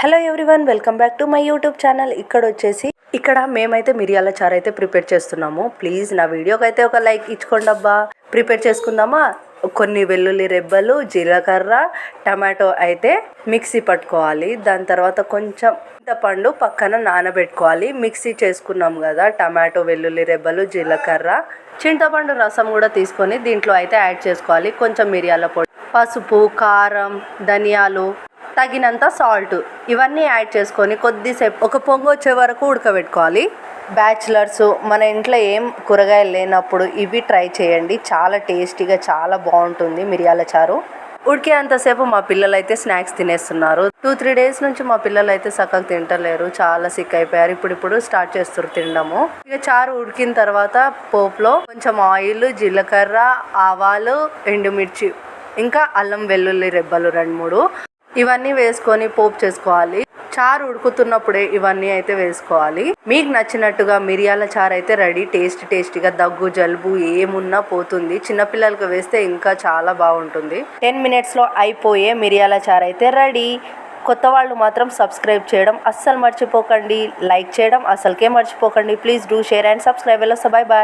Hello everyone welcome back to my YouTube channel ఇక్కడ వచ్చేసి ఇక్కడ మేమైతే మిరియాల చారు అయితే ప్రిపేర్ చేస్తున్నాము. ప్లీజ్ నా వీడియోకి అయితే ఒక లైక్ ఇచ్చుకోండి అబ్బా. ప్రిపేర్ చేసుకుందామా? కొన్ని వెల్లుల్లి రెబ్బలు జీలకర్ర టమాటో అయితే మిక్సీ పట్టుకోవాలి. దాని తర్వాత కొంచెం చింతపండు పక్కన నానబెట్టుకోవాలి. మిక్సీ చేసుకున్నాం కదా టమాటో వెల్లుల్లి రెబ్బలు జీలకర్ర. చింతపండు రసం కూడా తీసుకొని దీంట్లో అయితే యాడ్ చేసుకోవాలి. కొంచెం మిరియాల పొడి పసుపు కారం ధనియాలు తగినంత సాల్ట్ ఇవన్నీ యాడ్ చేసుకొని కొద్దిసేపు ఒక పొంగు వచ్చే వరకు ఉడకబెట్టుకోవాలి. బ్యాచిలర్స్ మన ఇంట్లో ఏం కూరగాయలు లేనప్పుడు ఇవి ట్రై చేయండి. చాలా టేస్టీగా చాలా బాగుంటుంది మిరియాల చారు. ఉడికే అంతసేపు మా పిల్లలు అయితే స్నాక్స్ తినేస్తున్నారు. టూ త్రీ డేస్ నుంచి మా పిల్లలు అయితే చక్కగా తింటలేరు. చాలా సిక్ అయిపోయారు. ఇప్పుడు ఇప్పుడు స్టార్ట్ చేస్తారు తినడము. ఇక చారు ఉడికిన తర్వాత పోపులో కొంచెం ఆయిల్ జీలకర్ర ఆవాలు ఎండుమిర్చి ఇంకా అల్లం వెల్లుల్లి రెబ్బలు రెండు మూడు. ఇవన్నీ వేసుకొని పోపు చేసుకోవాలి. చారు ఉడుకుతున్నప్పుడే ఇవన్నీ అయితే వేసుకోవాలి. మీకు నచ్చినట్టుగా మిరియాల చారు అయితే రెడీ. టేస్ట్ టేస్టీగా దగ్గు జలుబు ఏమున్నా పోతుంది. చిన్నపిల్లలకు వేస్తే ఇంకా చాలా బాగుంటుంది. టెన్ మినిట్స్లో అయిపోయే మిరియాల చారు అయితే రెడీ. కొత్త వాళ్ళు మాత్రం సబ్స్క్రైబ్ చేయడం అస్సలు మర్చిపోకండి. లైక్ చేయడం అసలుకే మర్చిపోకండి. Please do share and subscribe. వెళ్ళొస్తా. Bye bye